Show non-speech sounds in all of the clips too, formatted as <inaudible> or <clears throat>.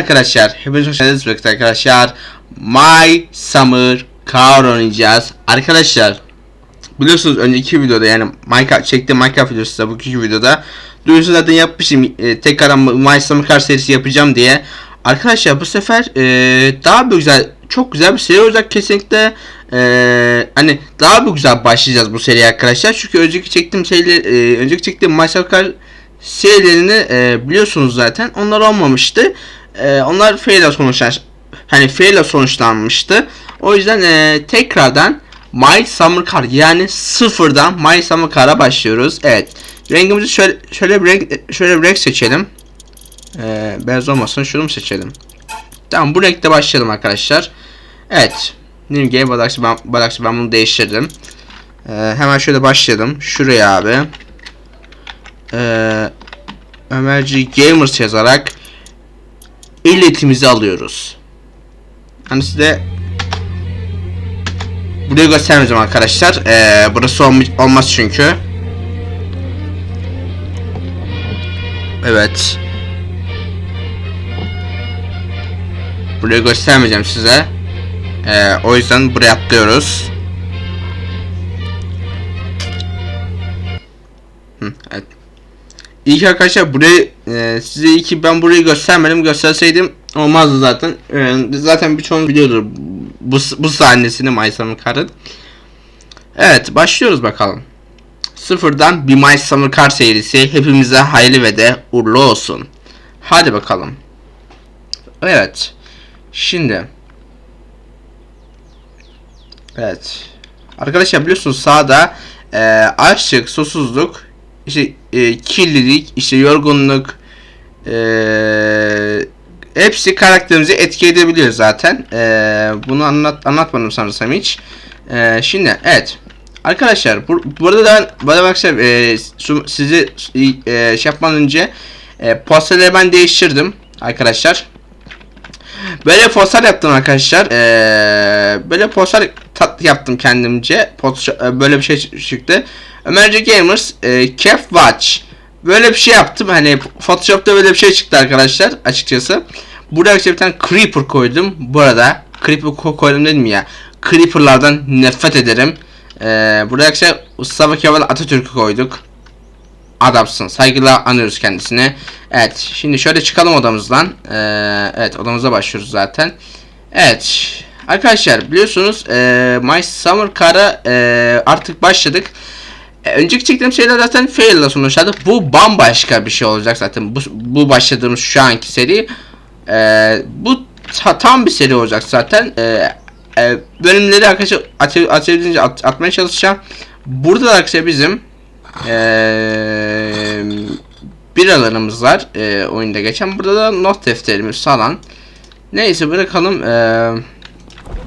Arkadaşlar, hepiniz hoş geldiniz arkadaşlar. My Summer Car oynayacağız. Arkadaşlar, biliyorsunuz önceki videoda yani Minecraft çektiğim Minecraft videosu da bugünkü videoda duyurusu zaten yapmışım. E, tekrar My Summer Car serisi yapacağım diye. Arkadaşlar bu sefer e, daha bir güzel, çok güzel bir seri olacak kesinlikle. E, hani daha bir güzel başlayacağız bu seriye arkadaşlar. Çünkü önceki çektiğim seriler, e, önceki çektiğim Car serilerini e, biliyorsunuz zaten. Onlar olmamıştı. E, onlar fail'e sonuçlan hani fail'e sonuçlanmıştı. O yüzden e, tekrardan My Summer Car yani sıfırdan My Summer Car'a başlıyoruz. Evet. Rengimizi şöyle şöyle bir renk şöyle bir renk seçelim. E, beyaz olmasın şunu mu seçelim? Tamam bu renkte başlayalım arkadaşlar. Evet. New Game Bardakçı ben, Bardakçı ben bunu değiştirdim. E, hemen şöyle başlayalım. Şuraya abi. Eee Ömerci Gamers yazarak iletimizi alıyoruz. Hani size burayı göstermeyeceğim arkadaşlar. Ee, burası olm- olmaz çünkü. Evet. Burayı göstermeyeceğim size. Ee, o yüzden buraya atlıyoruz. Hı, evet. Ki arkadaşlar burayı e, size iyi ki ben burayı göstermedim gösterseydim olmazdı zaten. E, zaten birçoğunuz biliyordur bu, bu sahnesini Summer Car'ın. Evet başlıyoruz bakalım. Sıfırdan bir My Summer Car serisi hepimize hayırlı ve de uğurlu olsun. Hadi bakalım. Evet. Şimdi. Evet. Arkadaşlar biliyorsunuz sağda e, açlık, susuzluk, işte e, kirlilik, işte yorgunluk, e, hepsi karakterimizi etki edebiliyor zaten. E, bunu anlat anlatmadım sanırsam hiç. E, şimdi evet. Arkadaşlar bur burada da burada arkadaşlar e, sizi e, şey yapmadan önce e, posterleri ben değiştirdim arkadaşlar. Böyle poster yaptım arkadaşlar. Ee, böyle poster tat yaptım kendimce. Poster, böyle bir şey çıktı. Ömerci Gamers e, Kef Watch. Böyle bir şey yaptım. Hani Photoshop'ta böyle bir şey çıktı arkadaşlar açıkçası. Burada bir tane Creeper koydum. Bu arada Creeper koydum dedim ya. Creeper'lardan nefret ederim. Ee, burada arkadaşlar Mustafa Kemal Atatürk'ü koyduk. Adamsın. Saygıyla anıyoruz kendisini. Evet. Şimdi şöyle çıkalım odamızdan. Ee, evet odamıza başlıyoruz zaten. Evet. Arkadaşlar biliyorsunuz e, My Summer Car'a e, artık başladık. E, önceki çektiğim şeyler zaten fail ile sonuçlandı. Bu bambaşka bir şey olacak zaten. Bu, bu başladığımız şu anki seri. E, bu ta, tam bir seri olacak zaten. E, e, bölümleri arkadaşlar atabildiğince at, atmaya çalışacağım. Burada da arkadaşlar bizim ee, biralarımız var e, oyunda geçen. Burada da not defterimiz falan. Neyse bırakalım. E,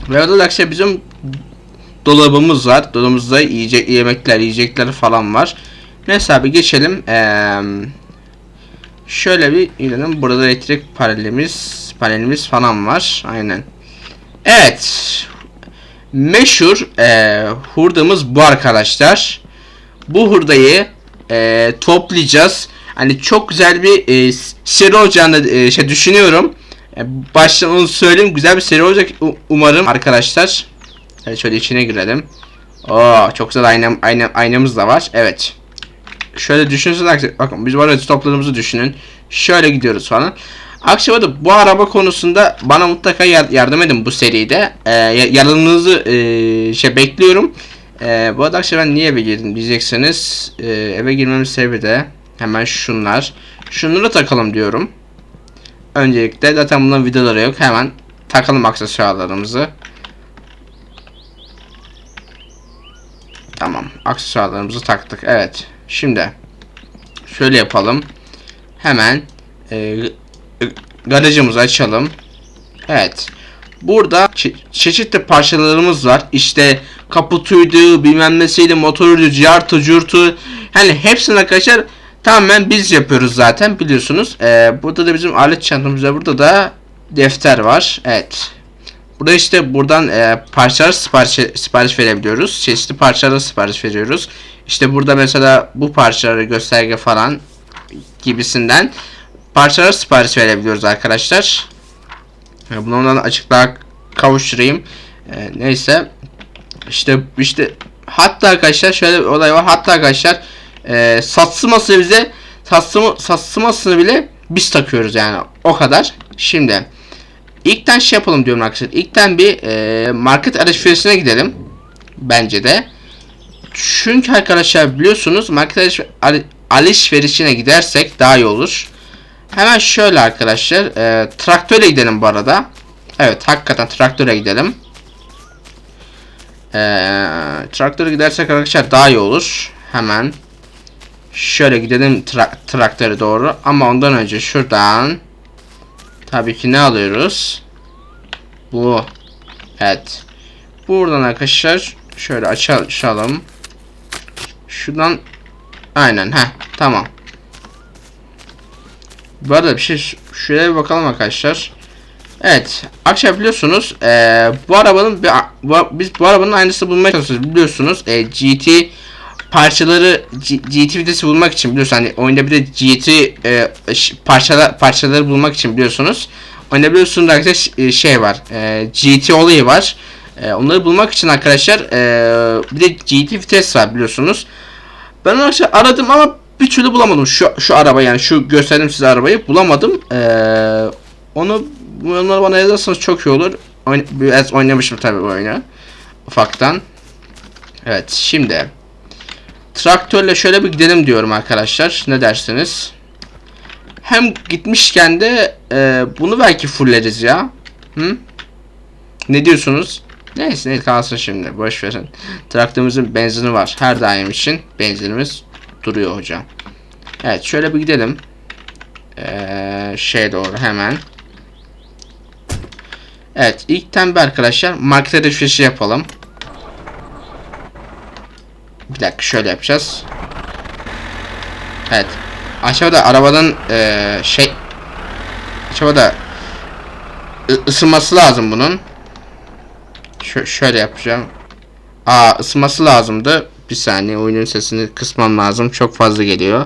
ve orada da işte bizim dolabımız var. Dolabımızda yiyecek yemekler, yiyecekler falan var. Neyse abi geçelim. E, şöyle bir inelim. Burada elektrik panelimiz, panelimiz falan var. Aynen. Evet. Meşhur e, hurdamız bu arkadaşlar bu hurdayı e, toplayacağız. Hani çok güzel bir e, seri olacağını e, şey düşünüyorum. E, baştan onu söyleyeyim. Güzel bir seri olacak umarım arkadaşlar. Evet şöyle içine girelim. Oo çok güzel aynam, aynam, aynamız da var. Evet. Şöyle düşünseniz bakın biz bu arada topladığımızı düşünün. Şöyle gidiyoruz falan. Akşamda bu araba konusunda bana mutlaka yardım edin bu seride. Ee, yardımınızı e, şey bekliyorum. Ee, bu arada akşam ben niye eve girdim diyeceksiniz. Ee, eve girmemin sebebi de hemen şunlar. Şunları takalım diyorum. Öncelikle zaten bunların videoları yok. Hemen takalım aksesuarlarımızı. Tamam. Aksesuarlarımızı taktık. Evet. Şimdi şöyle yapalım. Hemen e, garajımızı açalım. Evet. Burada çe çeşitli parçalarımız var. İşte kaputuydu, bilmem nesiydi, motoruydu, cartı, curtu. Yani hepsini arkadaşlar tamamen biz yapıyoruz zaten biliyorsunuz. Ee, burada da bizim alet çantamız var. Burada da defter var. Evet. Burada işte buradan e, parçalar sipariş, sipariş verebiliyoruz. Çeşitli parçalara sipariş veriyoruz. İşte burada mesela bu parçaları gösterge falan gibisinden parçalar sipariş verebiliyoruz arkadaşlar. E, Bunu ondan açıklığa kavuşturayım. E, neyse. İşte işte hatta arkadaşlar şöyle bir olay var. Hatta arkadaşlar e, satsıması bize satsımı, satsımasını bile biz takıyoruz yani o kadar. Şimdi ilkten şey yapalım diyorum arkadaşlar. İlkten bir e, market alışverişine gidelim. Bence de. Çünkü arkadaşlar biliyorsunuz market alış- al- alışverişine gidersek daha iyi olur. Hemen şöyle arkadaşlar. E, traktöre gidelim bu arada. Evet hakikaten traktöre gidelim. E, traktöre gidersek arkadaşlar daha iyi olur. Hemen. Şöyle gidelim tra- traktöre doğru. Ama ondan önce şuradan. Tabii ki ne alıyoruz? Bu. Evet. Buradan arkadaşlar şöyle aça- açalım. Şuradan aynen ha tamam. Bu arada bir şey şöyle bir bakalım arkadaşlar. Evet, akşam biliyorsunuz eee, bu arabanın bu, biz bu arabanın aynısını bulmaya çalışıyoruz biliyorsunuz. Eee, GT parçaları GT vitesi bulmak için biliyorsunuz hani oyunda bir de GT ş- parçalar parçaları bulmak için biliyorsunuz. Oyunda biliyorsunuz arkadaşlar ş- şey var. eee, GT olayı var. Eee, onları bulmak için arkadaşlar eee, bir de GT vites var biliyorsunuz. Ben arkadaşlar aradım ama bir türlü bulamadım. Şu şu araba yani şu gösterdim size arabayı bulamadım. Ee, onu onları bana yazarsanız çok iyi olur. Oyn biraz oynamışım tabii bu oyunu. Ufaktan. Evet şimdi traktörle şöyle bir gidelim diyorum arkadaşlar. Ne dersiniz? Hem gitmişken de e, bunu belki fulleriz ya. Hı? Ne diyorsunuz? Neyse ne kalsın şimdi boş verin. Traktörümüzün benzini var. Her daim için benzinimiz duruyor hocam. Evet şöyle bir gidelim. Ee, şey doğru hemen. Evet ilk bir arkadaşlar market alışverişi yapalım. Bir dakika şöyle yapacağız. Evet. Aşağıda arabanın ee, şey aşağıda ısınması lazım bunun. Şö- şöyle yapacağım. Aa ısınması lazımdı. Bir saniye oyunun sesini kısmam lazım. Çok fazla geliyor.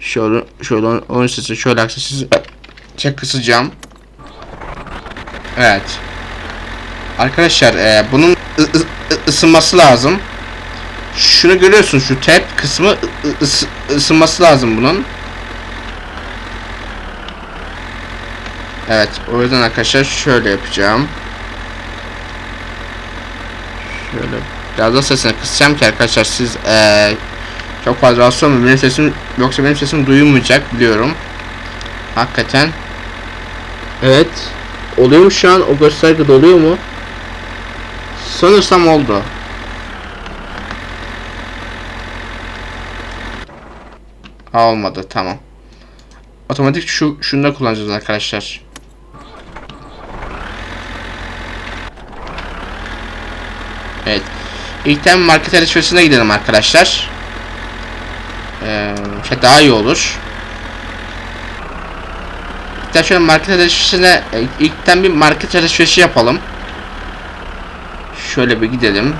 Şöyle şöyle oyun sesi şöyle aksesuarı çek kısacağım. Evet. Arkadaşlar e, bunun ısınması lazım. Şunu görüyorsun şu tep kısmı ısı- ısınması lazım bunun. Evet o yüzden arkadaşlar şöyle yapacağım. Şöyle biraz da sesini kısacağım ki arkadaşlar siz eee, çok fazla rahatsız olmayın. Benim sesim yoksa benim sesim duyulmayacak biliyorum. Hakikaten. Evet. Oluyor mu şu an? O gösterge doluyor mu? Sanırsam oldu. Ha, olmadı tamam. Otomatik şu şunu da kullanacağız arkadaşlar. Evet. İlkten market alışverişine gidelim arkadaşlar. Ee, şey daha iyi olur. İlkten şöyle market alışverişine e, ilkten bir market alışverişi yapalım. Şöyle bir gidelim.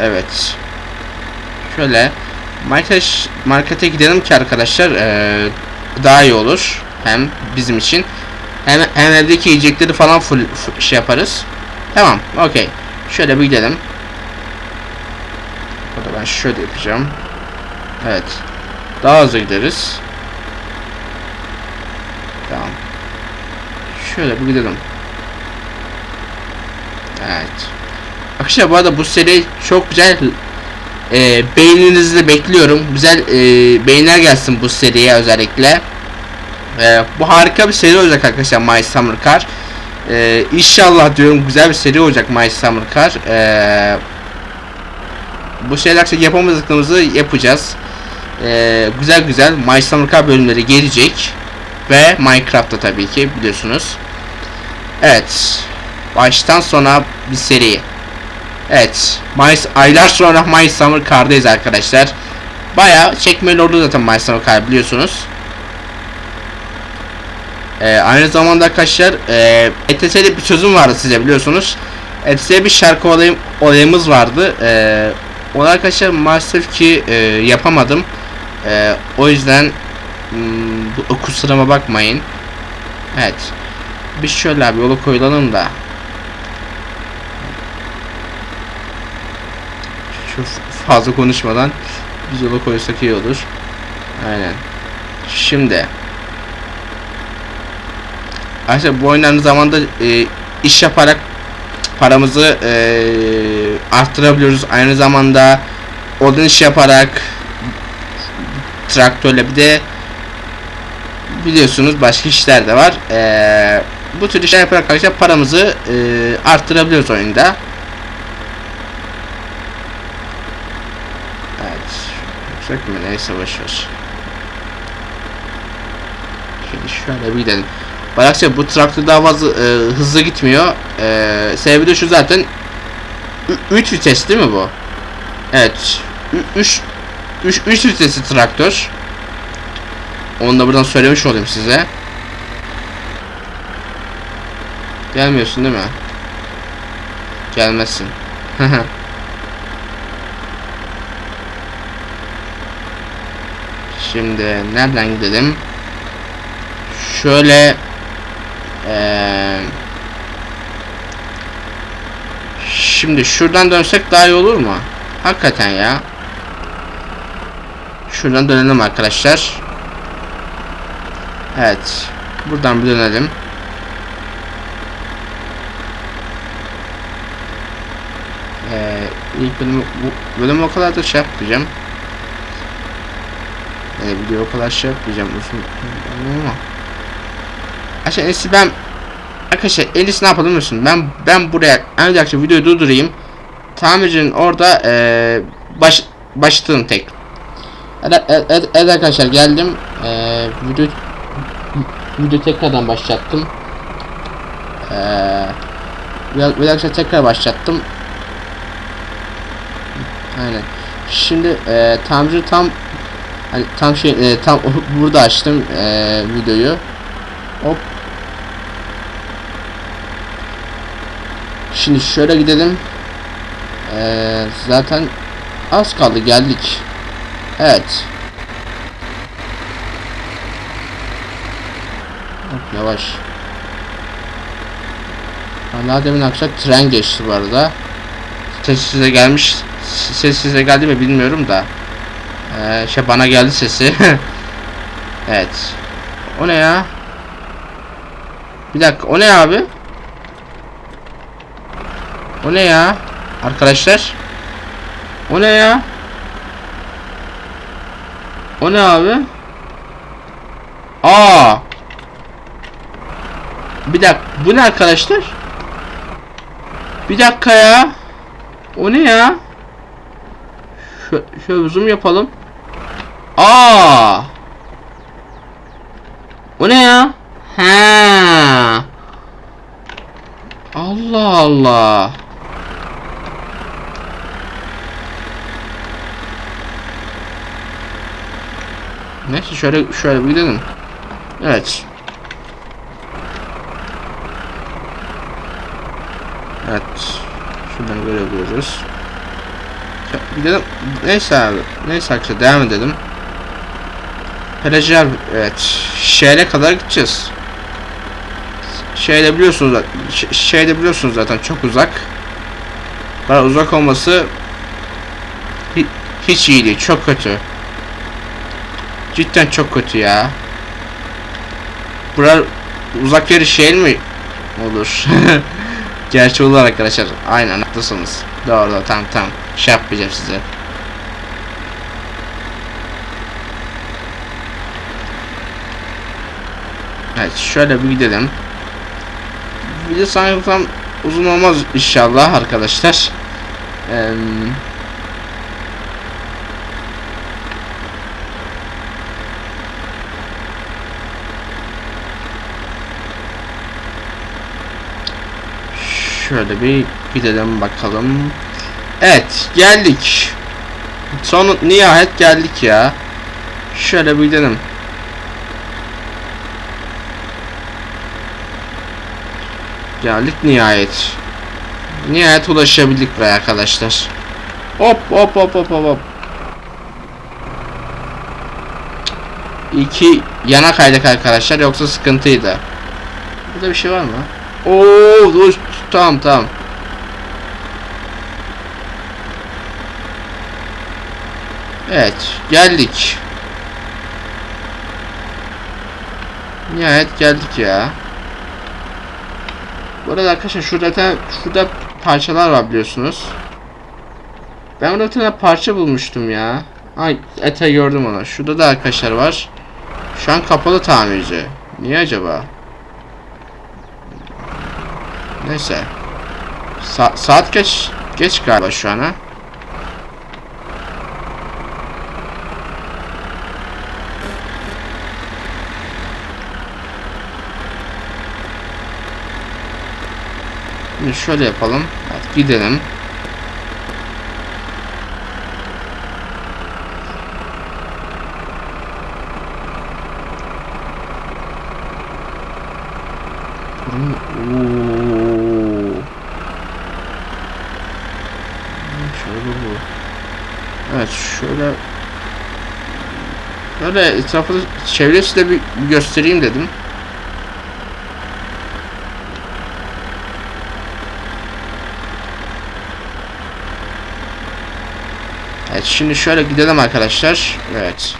Evet. Şöyle market markete gidelim ki arkadaşlar ee, daha iyi olur. Hem bizim için hem, hem evdeki yiyecekleri falan full, full şey yaparız. Tamam, okey. Şöyle bir gidelim. Burada ben şöyle yapacağım. Evet. Daha hızlı gideriz. Tamam. Şöyle bir gidelim. Evet. Arkadaşlar bu arada bu seri çok güzel e, beğeninizi bekliyorum. Güzel e, beğeniler gelsin bu seriye özellikle. E, bu harika bir seri olacak arkadaşlar My Summer Car. Ee, inşallah diyorum güzel bir seri olacak My Summer Car. Ee, bu şeyler yapamadıklarımızı yapacağız. Ee, güzel güzel My Summer Car bölümleri gelecek. Ve Minecraft'ta tabii ki biliyorsunuz. Evet. Baştan sona bir seri. Evet. My, aylar sonra My Summer Car'dayız arkadaşlar. Baya çekmeli oldu zaten My Summer Car biliyorsunuz. Ee, aynı zamanda arkadaşlar e, ETS'de bir sözüm vardı size biliyorsunuz. ETS'de bir şarkı olayım, olayımız vardı. E, onu arkadaşlar maalesef ki e, yapamadım. E, o yüzden Hmm, bu kusuruma bakmayın. Evet. Biz şöyle abi yolu koyulalım da. Fazla konuşmadan biz yola koysak iyi olur. Aynen. Şimdi. Arkadaşlar bu oyun zamanda e, iş yaparak paramızı e, arttırabiliyoruz. Aynı zamanda odun iş yaparak traktörle bir de biliyorsunuz başka işler de var. E, bu tür işler yaparak arkadaşlar paramızı e, arttırabiliyoruz oyunda. Evet. Mi? Neyse boşver. Şimdi şöyle bir gidelim. Barakça bu traktör daha fazla e, hızlı gitmiyor. E, sebebi de şu zaten 3 vites değil mi bu? Evet. 3 3 3 vitesli traktör. Onu da buradan söylemiş olayım size. Gelmiyorsun değil mi? Gelmezsin. <laughs> Şimdi nereden gidelim? Şöyle eee Şimdi şuradan dönsek daha iyi olur mu? Hakikaten ya. Şuradan dönelim arkadaşlar. Evet. Buradan bir dönelim. Ee, ilk bölümü, bu bölümü o kadar da şey yapmayacağım. Yani video o kadar şey yapmayacağım uzun ama. Arkadaşlar en ben Arkadaşlar en ne yapalım musun? Ben ben buraya en videoyu durdurayım. Tamircinin orada ee, baş başlatalım tek. Evet, arkadaşlar geldim. Ee, video video tekrardan başlattım. Ee, biraz arkadaşlar tekrar başlattım. Aynen. Şimdi e, tamirci tam hani tam şey e, tam <laughs> burada açtım e, videoyu. Hop. Şimdi şöyle gidelim. Ee, zaten az kaldı geldik. Evet. Hop, yavaş. Hala demin akşam tren geçti bu arada. Ses size gelmiş. Ses size geldi mi bilmiyorum da. Ee, şey bana geldi sesi. <laughs> evet. O ne ya? Bir dakika o ne abi? O ne ya? Arkadaşlar. O ne ya? O ne abi? Aa. Bir dakika. Bu ne arkadaşlar? Bir dakika ya. O ne ya? Şö şöyle zoom yapalım. Aa. O ne ya? Ha. Allah Allah. Neyse şöyle şöyle bir gidelim. Evet. Evet. Şuradan görebiliyoruz. Gidelim. Neyse abi. Neyse arkadaşlar devam edelim. Pelajlar evet. Şehre kadar gideceğiz. Şeyde biliyorsunuz şeyde biliyorsunuz zaten çok uzak. Daha uzak olması hiç iyi değil. Çok kötü. Cidden çok kötü ya. Bura uzak yeri şey mi olur? <laughs> Gerçi olur arkadaşlar. Aynen haklısınız. Doğru tamam tamam. Şey yapmayacağım size. Evet şöyle bir gidelim. Video sanki tam uzun olmaz inşallah arkadaşlar. Eee Şöyle bir gidelim bakalım. Evet geldik. Son nihayet geldik ya. Şöyle bir gidelim. Geldik nihayet. Nihayet ulaşabildik buraya arkadaşlar. Hop hop hop hop hop iki yana kaydık arkadaşlar yoksa sıkıntıydı. Burada bir şey var mı? Oo, dur, tamam tamam. Evet, geldik. Nihayet geldik ya. Bu arada arkadaşlar şurada tane, şurada parçalar var biliyorsunuz. Ben burada bir tane parça bulmuştum ya. Ay ete gördüm onu. Şurada da arkadaşlar var. Şu an kapalı tamirci. Niye acaba? Neyse. Sa- saat geç geç galiba şu an ha. Şimdi şöyle yapalım. Hadi gidelim. Bu. Evet şöyle Böyle etrafı çevresi de bir bir göstereyim dedim. Evet şimdi şöyle gidelim arkadaşlar. Evet.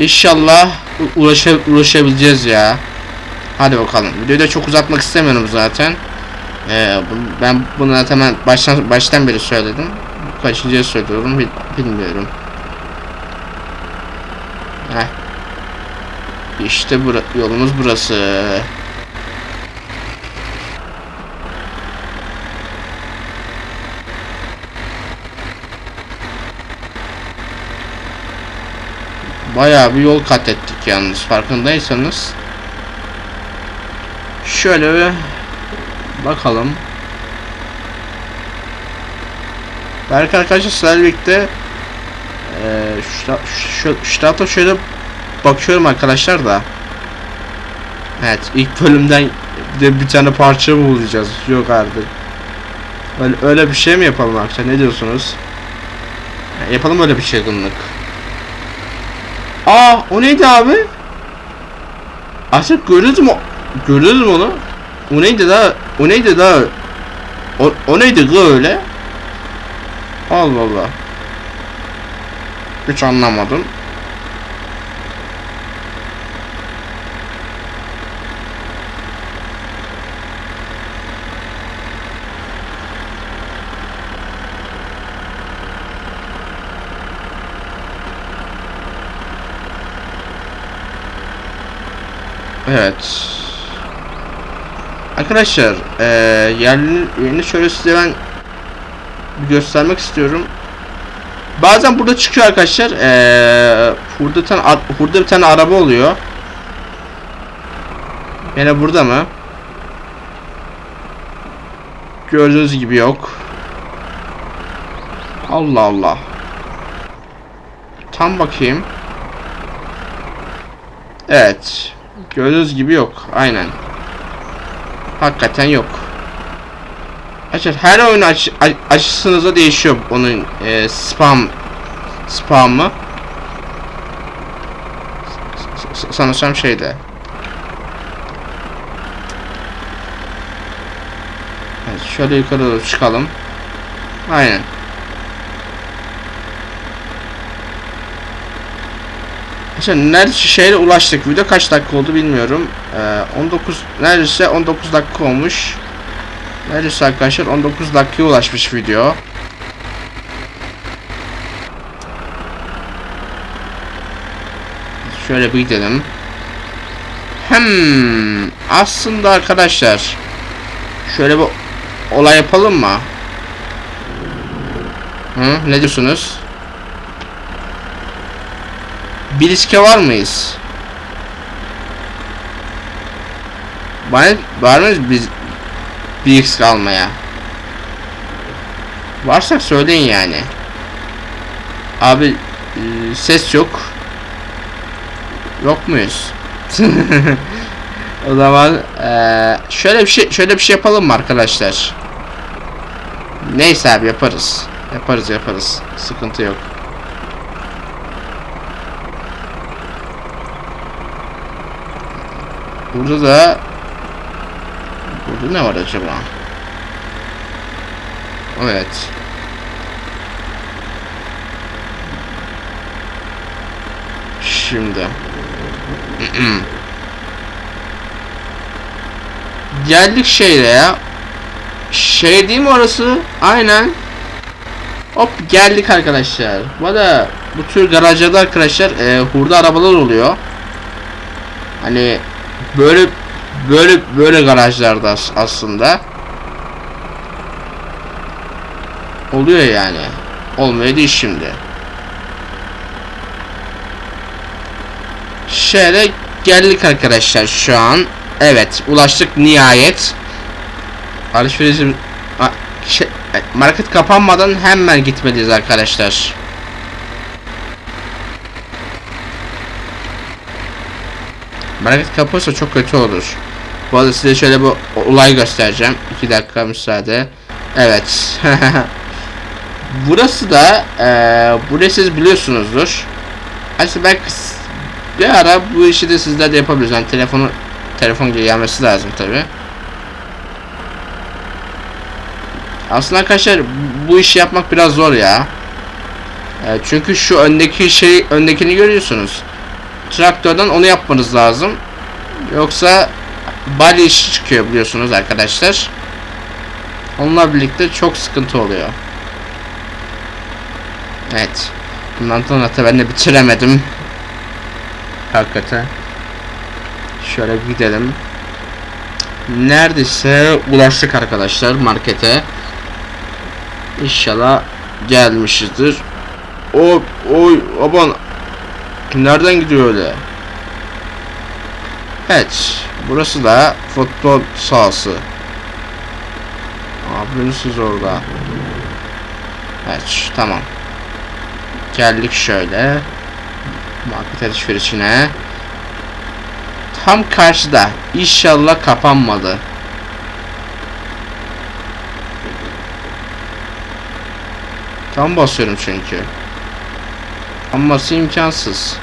İnşallah u- ulaşa ulaşabileceğiz ya. Hadi bakalım. Videoyu da çok uzatmak istemiyorum zaten. Ee, ben bunu zaten baştan baştan beri söyledim. Kaçıncıya söylüyorum bil- bilmiyorum. Heh. İşte bura yolumuz burası. Bayağı bir yol kat ettik yalnız farkındaysanız. Şöyle bakalım. Belki arkadaşlar birlikte eee şu, ta- şu, şu tarafta şöyle bakıyorum arkadaşlar da. Evet ilk bölümden de bir tane parça mı bulacağız? Yok artık. Öyle, öyle bir şey mi yapalım arkadaşlar? Ne diyorsunuz? Ya, yapalım öyle bir çılgınlık. Aa o neydi abi? Artık görürüz mü? Görürüz mü onu? O neydi daha? O neydi daha? O, o neydi kız öyle? Allah Allah. Hiç anlamadım. Evet. Arkadaşlar, eee yerini, yerini şöyle size ben göstermek istiyorum. Bazen burada çıkıyor arkadaşlar. Eee burada tane burada bir tane araba oluyor. Yine burada mı? Gördüğünüz gibi yok. Allah Allah. Tam bakayım. Evet. Gördüğünüz gibi yok. Aynen. Hakikaten yok. Arkadaşlar her oyun aç, a- açısınıza değişiyor onun e, spam spamı. Sanırsam şeyde. Evet, şöyle yukarı çıkalım. Aynen. Arkadaşlar neredeyse şehre ulaştık. Video kaç dakika oldu bilmiyorum. Ee, 19 neredeyse 19 dakika olmuş. Neredeyse arkadaşlar 19 dakikaya ulaşmış video. Şöyle bir gidelim. Hmm, aslında arkadaşlar şöyle bir olay yapalım mı? Hı, ne diyorsunuz? Bir riske var mıyız? Var, var mıyız biz bir risk almaya? Varsak söyleyin yani. Abi e, ses yok. Yok muyuz? <laughs> o zaman e, şöyle bir şey şöyle bir şey yapalım mı arkadaşlar? Neyse abi yaparız. Yaparız yaparız. Sıkıntı yok. Burada da Burada ne var acaba? Evet. Şimdi. <clears throat> Geldik şehre ya. Şey değil mi orası? Aynen. Hop geldik arkadaşlar. Bu arada bu tür garajlarda arkadaşlar e, hurda arabalar oluyor. Hani böyle böyle böyle garajlarda as- aslında oluyor yani. Olmuyor değil şimdi. Şöyle geldik arkadaşlar şu an. Evet ulaştık nihayet. Alışverişim şey, market kapanmadan hemen gitmeliyiz arkadaşlar. Market kapanırsa çok kötü olur. Bu arada size şöyle bir olay göstereceğim. 2 dakika müsaade. Evet. <laughs> Burası da eee burayı siz biliyorsunuzdur. Aslında s- bir ara bu işi de sizler de yapabiliriz. Yani telefonu telefon gelmesi lazım tabi. Aslında arkadaşlar bu işi yapmak biraz zor ya. E, çünkü şu öndeki şey öndekini görüyorsunuz. Traktörden onu yapmanız lazım. Yoksa bali işi çıkıyor biliyorsunuz arkadaşlar. Onunla birlikte çok sıkıntı oluyor. Evet. Bundan sonra ben de bitiremedim. Hakikaten. Şöyle gidelim. Neredeyse ulaştık arkadaşlar markete. İnşallah gelmişizdir. O oy aman nereden gidiyor öyle? Evet. Burası da futbol sahası. Abiniz siz orada. Evet tamam. Geldik şöyle. Market alışverişine. Tam karşıda. İnşallah kapanmadı. Tam basıyorum çünkü. Kapanması imkansız.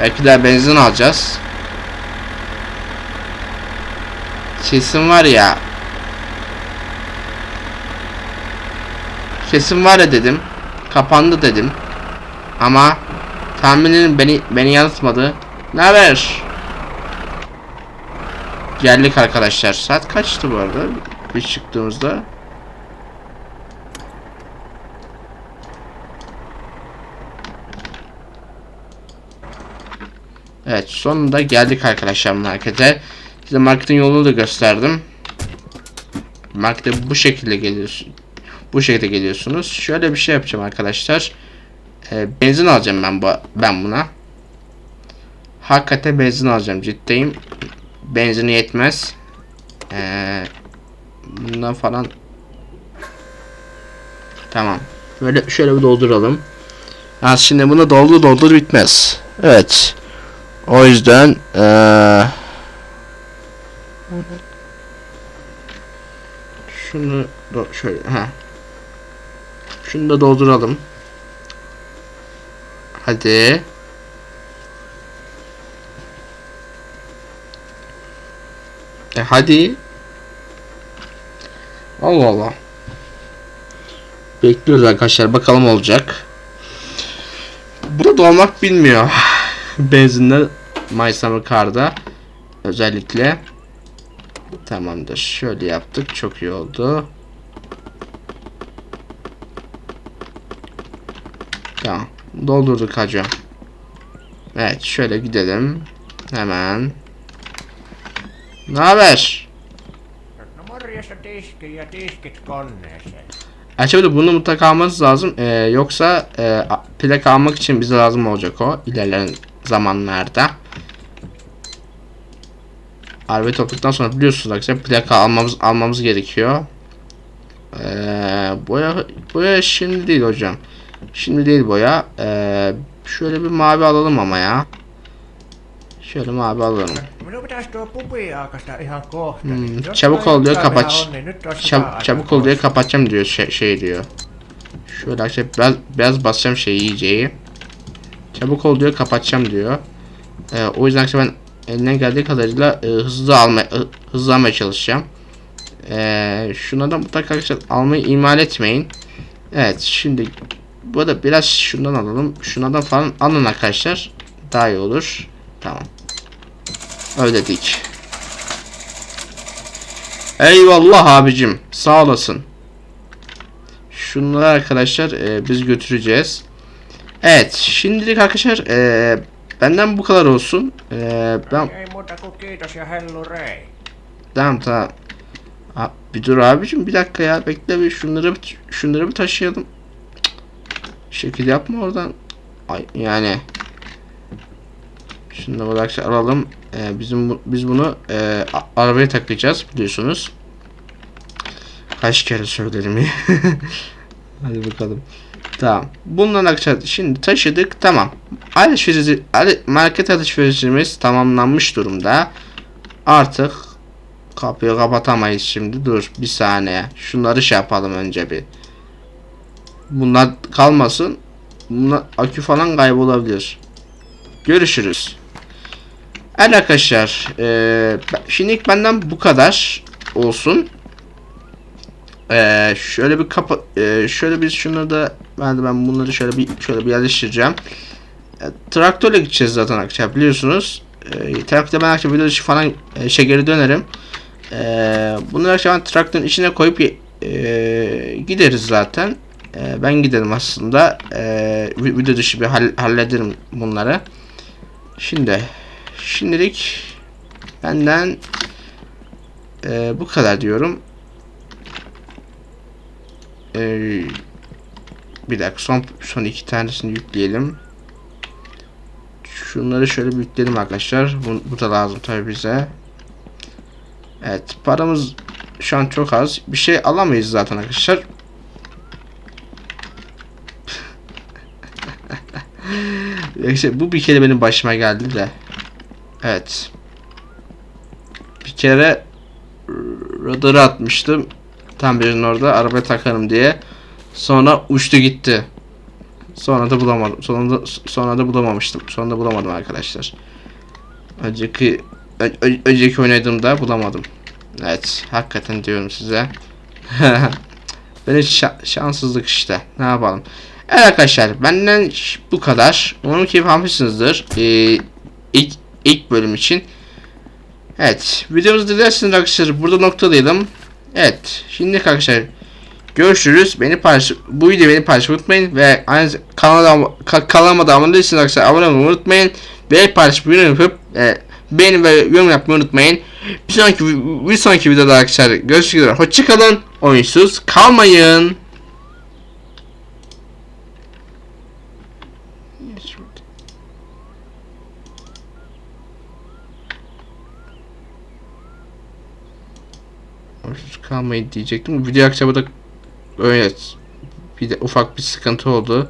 Belki de benzin alacağız. Kesin var ya. Kesin var ya dedim. Kapandı dedim. Ama tahminim beni beni yanıltmadı. Ne haber? Geldik arkadaşlar. Saat kaçtı bu arada? Biz çıktığımızda. Evet sonunda geldik arkadaşlar markete. Size marketin yolunu da gösterdim. Markete bu şekilde geliyorsun. Bu şekilde geliyorsunuz. Şöyle bir şey yapacağım arkadaşlar. Ee, benzin alacağım ben bu ben buna. Hakikaten benzin alacağım ciddiyim. Benzini yetmez. Ee, bundan falan. Tamam. Böyle şöyle bir dolduralım. Ha şimdi bunu doldur doldur bitmez. Evet. O yüzden ee, şunu do- şöyle ha. Şunu da dolduralım. Hadi. E hadi. Allah Allah. Bekliyoruz arkadaşlar. Bakalım olacak. Burada dolmak bilmiyor. Benzinler My Summer Car'da. Özellikle. Tamamdır. Şöyle yaptık. Çok iyi oldu. Tamam. Doldurduk hacı. Evet. Şöyle gidelim. Hemen. Ne haber? Açıkçası bunu mutlaka almanız lazım. Ee, yoksa e, plaka almak için bize lazım olacak o ilerleyen zamanlarda. Araba topladıktan sonra biliyorsunuz arkadaşlar plaka almamız almamız gerekiyor. Ee, boya boya şimdi değil hocam. Şimdi değil boya. Ee, şöyle bir mavi alalım ama ya. Şöyle mavi alalım. Hmm, çabuk ol diyor, kapat. Çab- çabuk ol diye pois. kapatacağım diyor şey, şey diyor. Şöyle arkadaşlar biraz, biraz basacağım şeyi iyiceyi. Çabuk ol diyor kapatacağım diyor. Ee, o yüzden arkadaşlar ben elinden geldiği kadarıyla e, hızlı alma hı- hızlı almaya çalışacağım. E, şunlardan mutlaka arkadaşlar almayı ihmal etmeyin. Evet şimdi bu da biraz şundan alalım. Şunlardan falan alın arkadaşlar. Daha iyi olur. Tamam. Ödedik. Eyvallah abicim. Sağ olasın. Şunları arkadaşlar e, biz götüreceğiz. Evet şimdilik arkadaşlar e, benden bu kadar olsun. E, ben tamam tamam. Ha, bir dur abicim bir dakika ya bekle bir şunları bir- şunları bir taşıyalım. Şekil yapma oradan. Ay yani. Şunu da arkadaşlar alalım. E, bizim bu- biz bunu e, arabaya takacağız biliyorsunuz. Kaç kere söyledim ya. <laughs> Hadi bakalım. Tamam. Bundan arkadaşlar şimdi taşıdık. Tamam. Alışverişi, ali- market alışverişimiz tamamlanmış durumda. Artık kapıyı kapatamayız şimdi. Dur bir saniye. Şunları şey yapalım önce bir. Bunlar kalmasın. Bunlar akü falan kaybolabilir. Görüşürüz. Evet arkadaşlar. eee şimdilik benden bu kadar olsun. Ee, şöyle bir kapa ee, şöyle bir şunları da ben de ben bunları şöyle bir şöyle bir yerleştireceğim. E, traktörle gideceğiz zaten arkadaşlar biliyorsunuz. E, traktörle ben akşam video falan e, şey geri dönerim. E, bunları akşam ben traktörün içine koyup e, gideriz zaten. E, ben giderim aslında. E, vi- video dışı bir hall- hallederim bunları. Şimdi şimdilik benden e, bu kadar diyorum. Ee, bir dakika son son iki tanesini yükleyelim. Şunları şöyle yükleyelim arkadaşlar. Bu, bu da lazım tabi bize. Evet paramız şu an çok az. Bir şey alamayız zaten arkadaşlar. <laughs> İşte bu bir kere benim başıma geldi de. Evet. Bir kere radarı atmıştım. Tam birinin orada arabaya takarım diye. Sonra uçtu gitti. Sonra da bulamadım. Sonra da, sonra da bulamamıştım. Sonra da bulamadım arkadaşlar. Önceki önceki oynadığımda bulamadım. Evet, hakikaten diyorum size. <laughs> Böyle şa- şanssızlık işte. Ne yapalım? Evet arkadaşlar, benden bu kadar. Umarım keyif almışsınızdır. Ee, ilk ilk bölüm için. Evet, videomuzu dilerseniz arkadaşlar burada noktalayalım. Evet. Şimdi arkadaşlar görüşürüz. Beni paylaş bu videoyu beni paylaşmayı unutmayın ve aynı kanala ka- kanalıma da abone değilseniz arkadaşlar abone olmayı unutmayın ve paylaşmayı yapıp e, beğeni ve yorum yapmayı unutmayın. Bir sonraki bir sonraki videoda arkadaşlar görüşmek üzere. Hoşçakalın. Oyunsuz kalmayın. Oyunsuz kalmayın diyecektim. Video akşamı da evet bir de ufak bir sıkıntı oldu.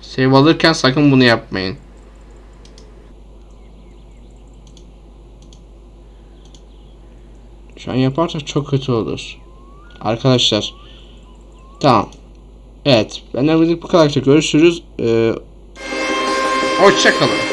Save alırken sakın bunu yapmayın. Şu an yaparsak çok kötü olur. Arkadaşlar. Tamam. Evet. Benden bu kadar. Görüşürüz. Ee, hoşçakalın.